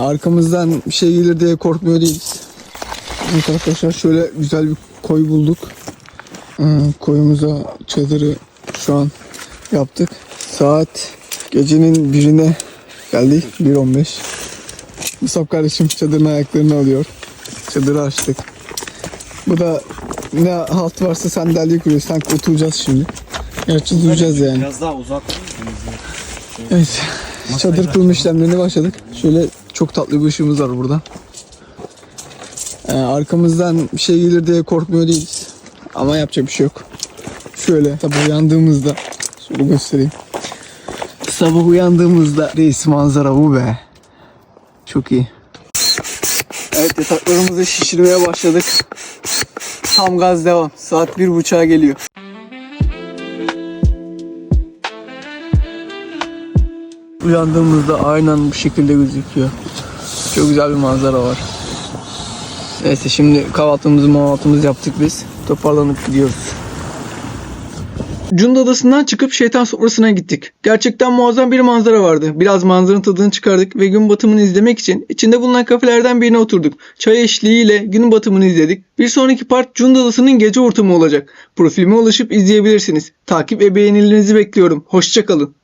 Arkamızdan bir şey gelir diye korkmuyor değiliz. Evet arkadaşlar şöyle güzel bir koy bulduk. Ee, koyumuza çadırı şu an yaptık. Saat gecenin birine geldik. 1.15. Musab kardeşim çadırın ayaklarını alıyor. Çadırı açtık. Bu da ne halt varsa sandalye kuruyor. Sanki oturacağız şimdi. Gerçi duracağız yani. Biraz daha uzak. Evet. Çadır kurma işlemlerine başladık. Şöyle çok tatlı bir ışığımız var burada. Ee, arkamızdan bir şey gelir diye korkmuyor değiliz. Ama yapacak bir şey yok. Şöyle sabah uyandığımızda şöyle göstereyim. Sabah uyandığımızda reis manzara bu be. Çok iyi. Evet yataklarımızı şişirmeye başladık. Tam gaz devam. Saat bir buçuğa geliyor. Uyandığımızda aynen bu şekilde gözüküyor. Çok güzel bir manzara var. Neyse şimdi kahvaltımızı mahvaltımızı yaptık biz. Toparlanıp gidiyoruz. Cunda Adası'ndan çıkıp şeytan sofrasına gittik. Gerçekten muazzam bir manzara vardı. Biraz manzaranın tadını çıkardık ve gün batımını izlemek için içinde bulunan kafelerden birine oturduk. Çay eşliğiyle gün batımını izledik. Bir sonraki part Cunda Adası'nın gece ortamı olacak. Profilime ulaşıp izleyebilirsiniz. Takip ve beğenilerinizi bekliyorum. Hoşçakalın.